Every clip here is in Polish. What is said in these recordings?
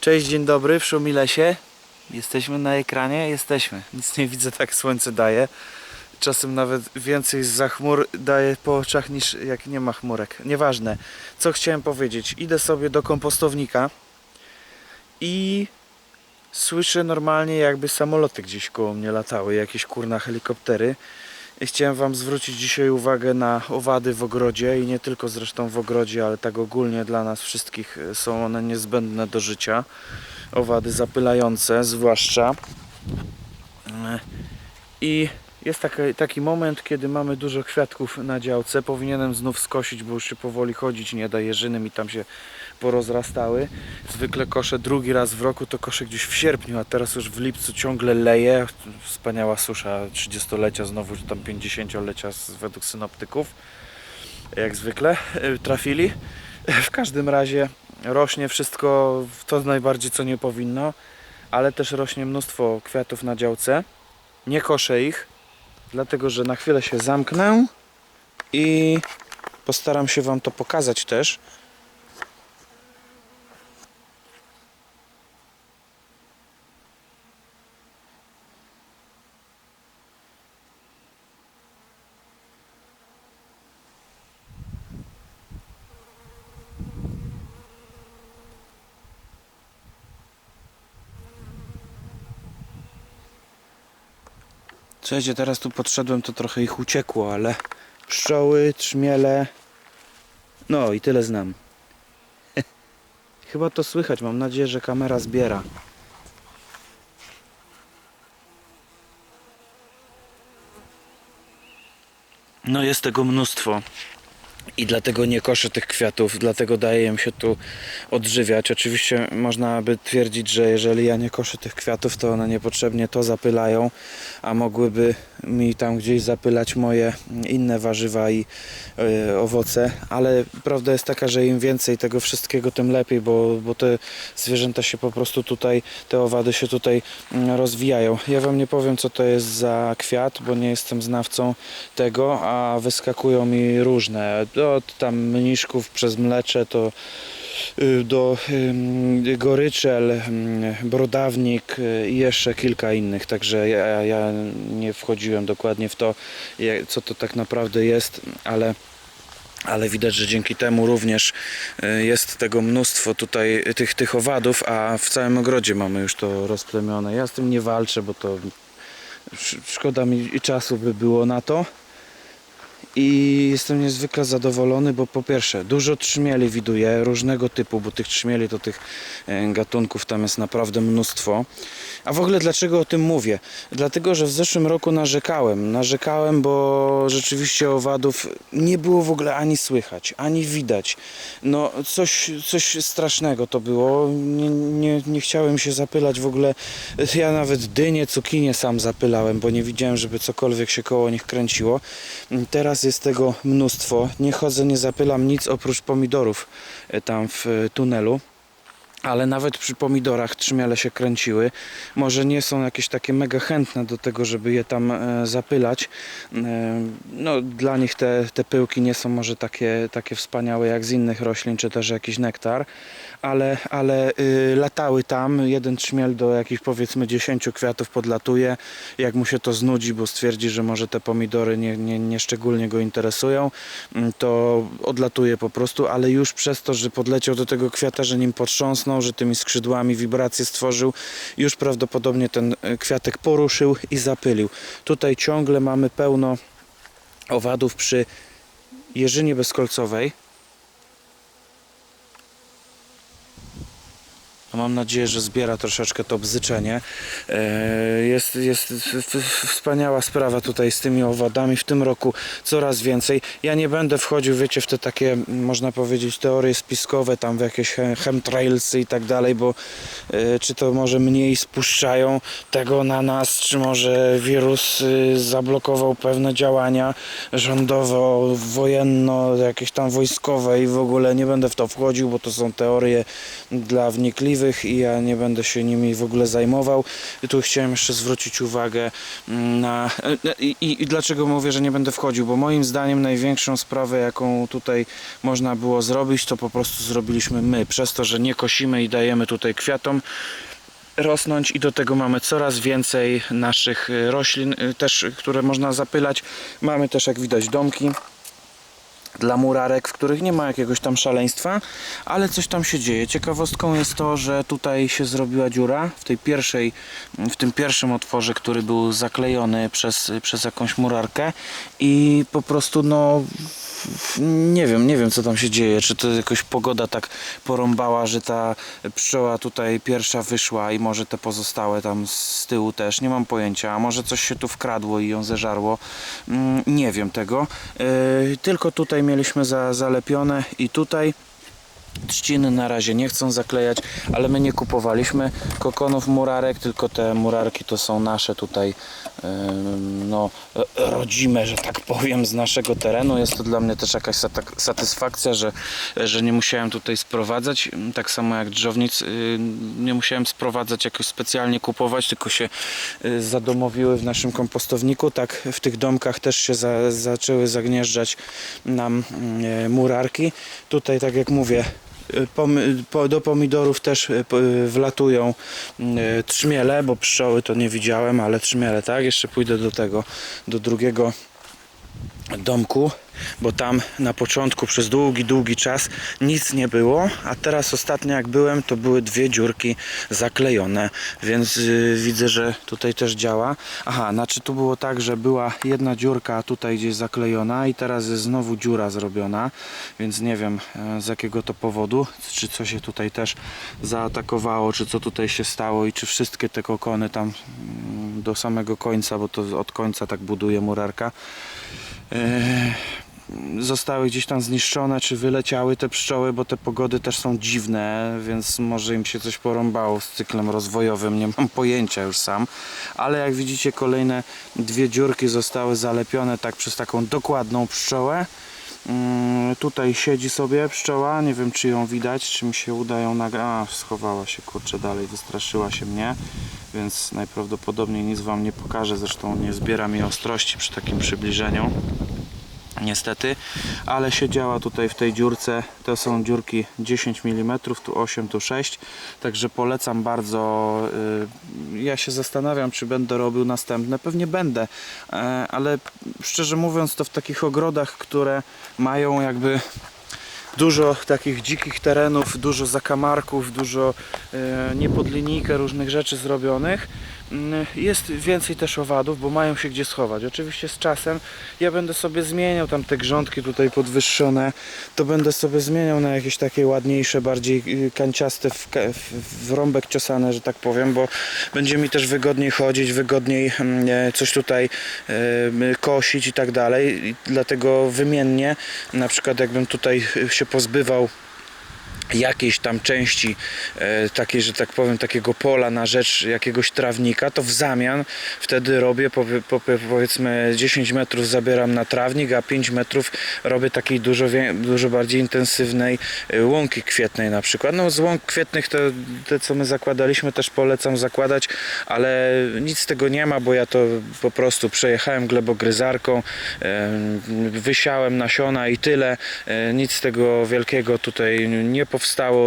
Cześć, dzień dobry, w Szumilesie. Jesteśmy na ekranie? Jesteśmy. Nic nie widzę, tak słońce daje. Czasem nawet więcej za chmur daje po oczach niż jak nie ma chmurek. Nieważne. Co chciałem powiedzieć? Idę sobie do kompostownika i słyszę normalnie jakby samoloty gdzieś koło mnie latały, jakieś kurna helikoptery. Chciałem Wam zwrócić dzisiaj uwagę na owady w ogrodzie i nie tylko zresztą w ogrodzie, ale tak ogólnie dla nas wszystkich e, są one niezbędne do życia. Owady zapylające zwłaszcza. E, I jest taki, taki moment, kiedy mamy dużo kwiatków na działce. Powinienem znów skosić, bo już się powoli chodzić nie da. Jeżyny mi tam się porozrastały. Zwykle koszę drugi raz w roku, to koszę gdzieś w sierpniu, a teraz już w lipcu ciągle leje. Wspaniała susza 30-lecia, znowu tam 50-lecia z- według synoptyków. Jak zwykle y, trafili. W każdym razie rośnie wszystko to najbardziej co nie powinno, ale też rośnie mnóstwo kwiatów na działce. Nie koszę ich, dlatego że na chwilę się zamknę i postaram się Wam to pokazać też. Słuchajcie, teraz tu podszedłem, to trochę ich uciekło, ale pszczoły, trzmiele, no i tyle znam. Chyba to słychać, mam nadzieję, że kamera zbiera. No jest tego mnóstwo. I dlatego nie koszę tych kwiatów, dlatego daję im się tu odżywiać. Oczywiście można by twierdzić, że jeżeli ja nie koszę tych kwiatów, to one niepotrzebnie to zapylają, a mogłyby mi tam gdzieś zapylać moje inne warzywa i e, owoce, ale prawda jest taka, że im więcej tego wszystkiego, tym lepiej, bo, bo te zwierzęta się po prostu tutaj, te owady się tutaj mm, rozwijają. Ja Wam nie powiem, co to jest za kwiat, bo nie jestem znawcą tego, a wyskakują mi różne, od tam mniszków przez mlecze, to y, do ym, goryczel, ym, brodawnik y, i jeszcze kilka innych, także ja, ja nie wchodziłem dokładnie w to, co to tak naprawdę jest, ale ale widać, że dzięki temu również y, jest tego mnóstwo tutaj y, tych, tych owadów, a w całym ogrodzie mamy już to rozplemione. Ja z tym nie walczę, bo to sz- szkoda mi czasu by było na to. I jestem niezwykle zadowolony, bo po pierwsze dużo trzmieli widuję, różnego typu, bo tych trzmieli to tych e, gatunków tam jest naprawdę mnóstwo. A w ogóle dlaczego o tym mówię? Dlatego, że w zeszłym roku narzekałem. Narzekałem, bo rzeczywiście owadów nie było w ogóle ani słychać, ani widać. No coś, coś strasznego to było. Nie, nie, nie chciałem się zapylać w ogóle. Ja nawet dynie, cukinie sam zapylałem, bo nie widziałem, żeby cokolwiek się koło nich kręciło. Teraz jest tego mnóstwo. Nie chodzę, nie zapylam nic oprócz pomidorów e, tam w e, tunelu. Ale nawet przy pomidorach trzmiele się kręciły. Może nie są jakieś takie mega chętne do tego, żeby je tam e, zapylać. E, no, dla nich te, te pyłki nie są może takie, takie wspaniałe jak z innych roślin, czy też jakiś nektar, ale, ale y, latały tam. Jeden trzmiel do jakichś powiedzmy 10 kwiatów podlatuje. Jak mu się to znudzi, bo stwierdzi, że może te pomidory nie, nie, nie szczególnie go interesują, mm, to odlatuje po prostu, ale już przez to, że podleciał do tego kwiata, że nim potrząsnął, że tymi skrzydłami wibracje stworzył, już prawdopodobnie ten e, kwiatek poruszył i zapylił. Tutaj ciągle mamy pełno owadów przy jeżynie bezkolcowej. Mam nadzieję, że zbiera troszeczkę to bzyczenie. E, Jest, jest wspaniała sprawa tutaj z tymi owadami. W tym roku coraz więcej. Ja nie będę wchodził, wiecie, w te takie, można powiedzieć, teorie spiskowe, tam w jakieś he- chemtrailsy i tak dalej, bo e, czy to może mniej spuszczają tego na nas, czy może wirus y, zablokował pewne działania rządowo, wojenno, jakieś tam wojskowe i w ogóle nie będę w to wchodził, bo to są teorie dla wnikliwych i ja nie będę się nimi w ogóle zajmował. Tu chciałem jeszcze zwrócić uwagę mm, na... I, i, I dlaczego mówię, że nie będę wchodził? Bo moim zdaniem największą sprawę, jaką tutaj można było zrobić, to po prostu zrobiliśmy my. Przez to, że nie kosimy i dajemy tutaj kwiatom, rosnąć i do tego mamy coraz więcej naszych y, roślin y, też, które można zapylać. Mamy też jak widać domki dla murarek, w których nie ma jakiegoś tam szaleństwa, ale coś tam się dzieje. Ciekawostką jest to, że tutaj się zrobiła dziura w tej pierwszej, w tym pierwszym otworze, który był zaklejony przez, przez jakąś murarkę i po prostu no nie wiem, nie wiem co tam się dzieje, czy to jakoś pogoda tak porąbała, że ta pszczoła tutaj pierwsza wyszła i może te pozostałe tam z tyłu też, nie mam pojęcia, a może coś się tu wkradło i ją zeżarło, Mm, nie wiem tego, Yy, tylko tutaj mieliśmy za, zalepione i tutaj Trzciny na razie nie chcą zaklejać, ale my nie kupowaliśmy kokonów murarek, tylko te murarki to są nasze tutaj no, rodzime, że tak powiem, z naszego terenu. Jest to dla mnie też jakaś satysfakcja, że, że nie musiałem tutaj sprowadzać, tak samo jak drzownic, y, nie musiałem sprowadzać jakoś specjalnie kupować, tylko się y, zadomowiły w naszym kompostowniku. Tak w tych domkach też się za, zaczęły zagnieżdżać nam e, murarki. Tutaj, tak jak mówię, do pomidorów też po- y, wlatują y, trzmiele, bo pszczoły to nie widziałem, ale trzmiele, tak? Jeszcze pójdę do tego, do drugiego domku, bo tam na początku przez długi, długi czas nic nie było, a teraz ostatnio jak byłem, to były dwie dziurki zaklejone, więc y, widzę, że tutaj też działa. Aha, znaczy tu było tak, że była jedna dziurka tutaj gdzieś zaklejona i teraz jest znowu dziura zrobiona, więc nie wiem e, z jakiego to powodu, czy co się tutaj też zaatakowało, czy co tutaj się stało i czy wszystkie te kokony tam mm, do samego końca, bo to od końca tak buduje murarka, zostały gdzieś tam zniszczone, czy wyleciały te pszczoły, bo te pogody też są dziwne, więc może im się coś porąbało z cyklem rozwojowym, nie mam pojęcia już sam, ale jak widzicie kolejne dwie dziurki zostały zalepione tak przez taką dokładną pszczołę. Mm, Tutaj siedzi sobie pszczoła, nie wiem czy ją widać, czy mi się uda ją nagrać. A, schowała się kurczę dalej, wystraszyła się mnie, więc najprawdopodobniej nic Wam nie pokażę, zresztą nie zbiera mi ostrości przy takim przybliżeniu niestety, ale siedziała tutaj w tej dziurce, to są dziurki 10 mm, tu 8, tu 6, także polecam bardzo, y, ja się zastanawiam czy będę robił następne, pewnie będę, e, ale szczerze mówiąc to w takich ogrodach, które mają jakby dużo takich dzikich terenów, dużo zakamarków, dużo e, nie pod linijkę różnych rzeczy zrobionych. Mm, Jest więcej też owadów, bo mają się gdzie schować. Oczywiście z czasem ja będę sobie zmieniał tam te grządki tutaj podwyższone, to będę sobie zmieniał na jakieś takie ładniejsze, bardziej y, kanciaste w, w, rąbek ciosane, że tak powiem, bo będzie mi też wygodniej chodzić, wygodniej mm, e, coś tutaj e, kosić i tak dalej. Dlatego wymiennie, na przykład jakbym tutaj się pozbywał jakiejś tam części e, takiej, że tak powiem, takiego pola na rzecz jakiegoś trawnika, to w zamian wtedy robię powie, powie, powiedzmy 10 metrów zabieram na trawnik, a 5 metrów robię takiej dużo, dużo bardziej intensywnej e, łąki kwietnej na przykład. No z łąk kwietnych te, te co my zakładaliśmy też polecam zakładać, ale nic z tego nie ma, bo ja to po prostu przejechałem glebogryzarką, e, wysiałem nasiona i tyle. E, Nic z tego wielkiego tutaj nie powstało.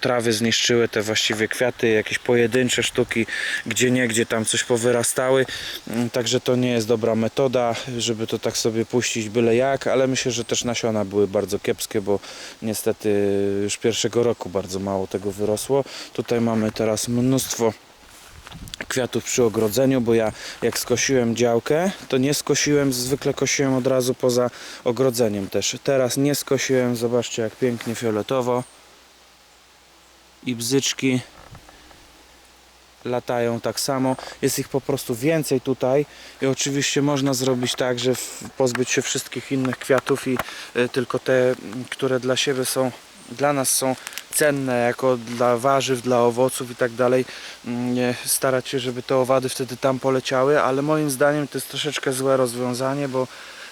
Trawy zniszczyły te właściwie kwiaty, jakieś pojedyncze sztuki, gdzie nie, gdzie tam coś powyrastały. Mm, Także to nie jest dobra metoda, żeby to tak sobie puścić byle jak, ale myślę, że też nasiona były bardzo kiepskie, bo niestety już pierwszego roku bardzo mało tego wyrosło. Tutaj mamy teraz mnóstwo kwiatów przy ogrodzeniu, bo ja jak skosiłem działkę, to nie skosiłem, zwykle kosiłem od razu poza ogrodzeniem też. Teraz nie skosiłem, zobaczcie jak pięknie fioletowo i bzyczki latają tak samo. Jest ich po prostu więcej tutaj i oczywiście można zrobić tak, że pozbyć się wszystkich innych kwiatów i y, tylko te, które dla siebie są, dla nas są cenne jako dla warzyw, dla owoców i tak dalej, mm, starać się, żeby te owady wtedy tam poleciały, ale moim zdaniem to jest troszeczkę złe rozwiązanie, bo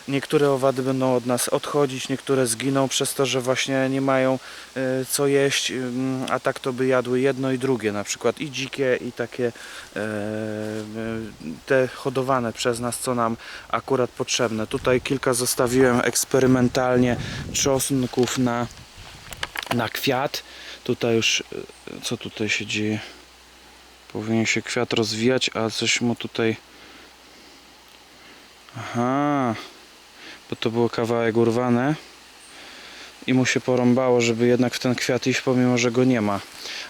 niektóre owady będą od nas odchodzić, niektóre zginą przez to, że właśnie nie mają e, co jeść, ym, a tak to by jadły jedno i drugie, na przykład i dzikie i takie e, e, te hodowane przez nas, co nam akurat potrzebne. Tutaj kilka zostawiłem eksperymentalnie czosnków na, na kwiat. Tutaj już, co tutaj się dzieje? Powinien się kwiat rozwijać, a coś mu tutaj... Aha, bo to było kawałek urwane i mu się porąbało, żeby jednak w ten kwiat iść, pomimo że go nie ma.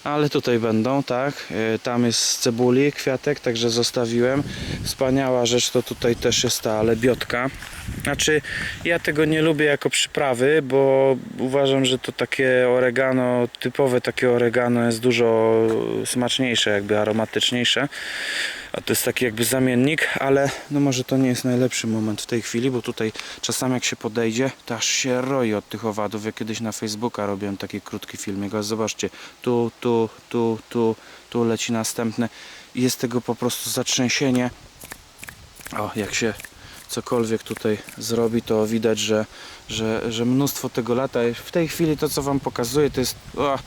Ale tutaj będą, tak. E, Tam jest z cebuli kwiatek, także zostawiłem. Wspaniała rzecz to tutaj też jest ta lebiotka. Znaczy, ja tego nie lubię jako przyprawy, bo uważam, że to takie oregano, typowe takie oregano jest dużo smaczniejsze, jakby aromatyczniejsze. A to jest taki jakby zamiennik, ale no może to nie jest najlepszy moment w tej chwili, bo tutaj czasami jak się podejdzie, to aż się roi od tych owadów. Ja kiedyś na Facebooka robiłem taki krótki filmik, ale zobaczcie, tu, tu, tu, tu, tu leci następny jest tego po prostu zatrzęsienie. O, jak się cokolwiek tutaj zrobi, to widać, że, że, że mnóstwo tego lata. W tej chwili to, co Wam pokazuję, to jest o,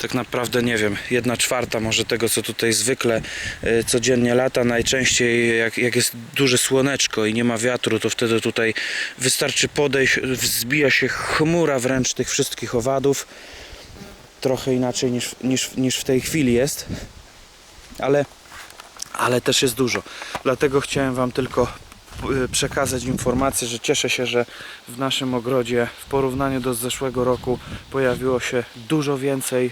tak naprawdę, nie wiem, jedna czwarta może tego, co tutaj zwykle y, codziennie lata. Najczęściej jak, jak jest duże słoneczko i nie ma wiatru, to wtedy tutaj wystarczy podejść, wzbija się chmura wręcz tych wszystkich owadów. Trochę inaczej niż, niż, niż w tej chwili jest, ale, ale też jest dużo. Dlatego chciałem Wam tylko przekazać informację, że cieszę się, że w naszym ogrodzie w porównaniu do zeszłego roku pojawiło się dużo więcej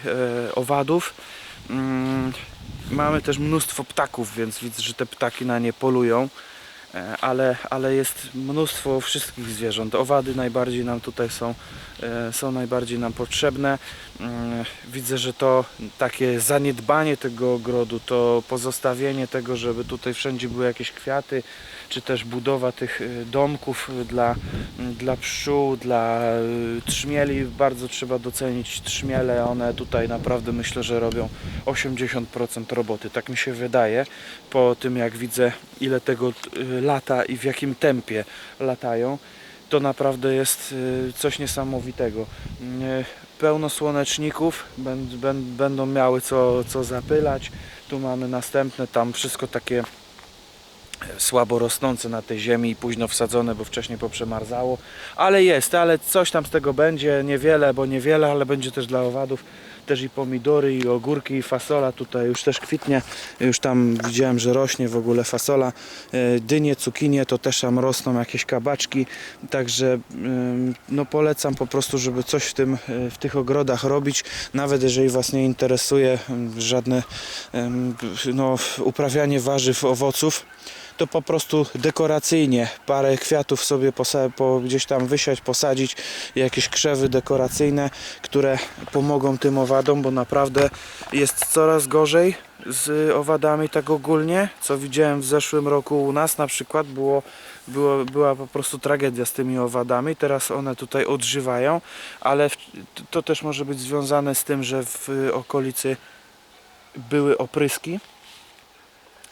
e, owadów. Mm, Mamy też mnóstwo ptaków, więc widzę, że te ptaki na nie polują. E, Ale, ale jest mnóstwo wszystkich zwierząt. Owady najbardziej nam tutaj są, e, są najbardziej nam potrzebne. Mm, Widzę, że to takie zaniedbanie tego ogrodu, to pozostawienie tego, żeby tutaj wszędzie były jakieś kwiaty, czy też budowa tych e, domków dla, dla pszczół, dla e, trzmieli. Bardzo trzeba docenić trzmiele. One tutaj naprawdę myślę, że robią 80% roboty. Tak mi się wydaje po tym jak widzę ile tego y, lata i w jakim tempie latają. To naprawdę jest y, coś niesamowitego. Y, Pełno słoneczników będ- będ- będą miały co, co zapylać. Tu mamy następne, tam wszystko takie słabo rosnące na tej ziemi i późno wsadzone, bo wcześniej poprzemarzało. Ale jest, ale coś tam z tego będzie, niewiele, bo niewiele, ale będzie też dla owadów. Też i pomidory, i ogórki, i fasola tutaj już też kwitnie. Już tam widziałem, że rośnie w ogóle fasola. E, Dynie, cukinie to też tam rosną, jakieś kabaczki. Także ym, no polecam po prostu, żeby coś w, tym, e, w tych ogrodach robić. Nawet jeżeli Was nie interesuje ym, żadne no, uprawianie warzyw, owoców to po prostu dekoracyjnie. Parę kwiatów sobie po, gdzieś tam wysiać, posadzić, jakieś krzewy dekoracyjne, które pomogą tym owadom, bo naprawdę jest coraz gorzej z owadami tak ogólnie, co widziałem w zeszłym roku u nas. Na przykład było, było, była po prostu tragedia z tymi owadami, teraz one tutaj odżywają, ale w, to też może być związane z tym, że w okolicy były opryski,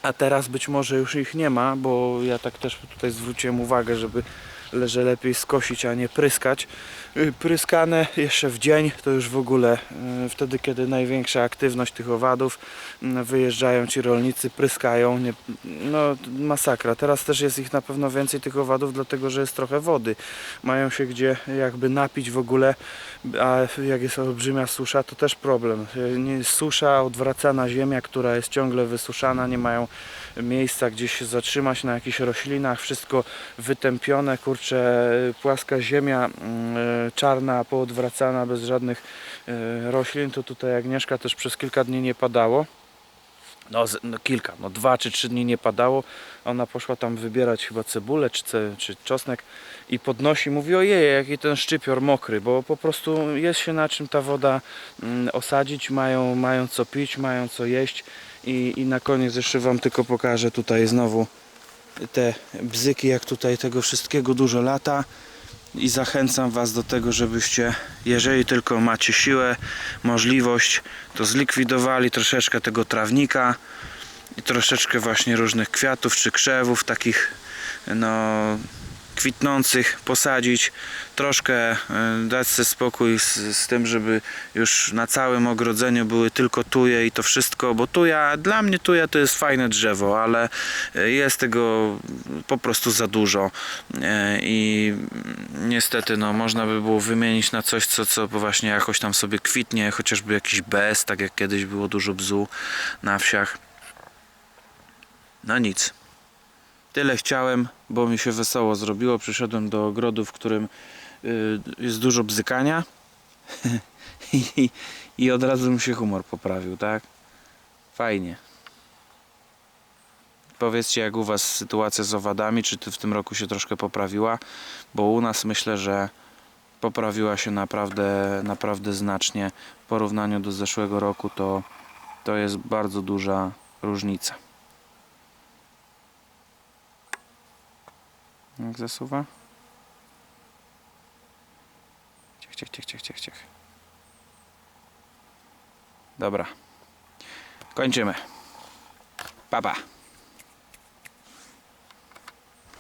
a teraz być może już ich nie ma, bo ja tak też tutaj zwróciłem uwagę, żeby leże lepiej skosić, a nie pryskać. Y, Pryskane jeszcze w dzień, to już w ogóle y, wtedy, kiedy największa aktywność tych owadów, y, wyjeżdżają ci rolnicy, pryskają, nie, no masakra. Teraz też jest ich na pewno więcej tych owadów, dlatego że jest trochę wody. Mają się gdzie jakby napić w ogóle, a jak jest olbrzymia susza, to też problem. Y, susza, odwracana ziemia, która jest ciągle wysuszana, nie mają miejsca gdzieś się zatrzymać na jakichś roślinach, wszystko wytępione, kurczę, płaska ziemia mm, e, czarna, poodwracana, bez żadnych e, roślin, to tutaj Agnieszka też przez kilka dni nie padało. No, no kilka, no dwa czy trzy dni nie padało. Ona poszła tam wybierać chyba cebulę czy, ce, czy czosnek i podnosi, mówi ojej, jaki ten szczypior mokry, bo po prostu jest się na czym ta woda mm, osadzić, mają, mają co pić, mają co jeść i, i na koniec jeszcze Wam tylko pokażę tutaj znowu te bzyki, jak tutaj tego wszystkiego dużo lata. I zachęcam Was do tego, żebyście, jeżeli tylko macie siłę, możliwość, to zlikwidowali troszeczkę tego trawnika i troszeczkę właśnie różnych kwiatów czy krzewów, takich no kwitnących posadzić, troszkę y, dać sobie spokój z, z tym, żeby już na całym ogrodzeniu były tylko tuje i to wszystko, bo tuja, dla mnie tuja to jest fajne drzewo, ale y, jest tego po prostu za dużo y, i niestety no, można by było wymienić na coś, co, co właśnie jakoś tam sobie kwitnie, chociażby jakiś bez, tak jak kiedyś było dużo bzu na wsiach. No nic. Tyle chciałem, bo mi się wesoło zrobiło. Przyszedłem do ogrodu, w którym y, jest dużo bzykania I, i od razu mi się humor poprawił, tak? Fajnie. Powiedzcie, jak u Was sytuacja z owadami, czy w tym roku się troszkę poprawiła? Bo u nas myślę, że poprawiła się naprawdę, naprawdę znacznie. W porównaniu do zeszłego roku to, to jest bardzo duża różnica. Jak zasuwa? Ciech, ciech, ciech, ciech, ciech, ciech. Dobra. Kończymy. Pa, pa.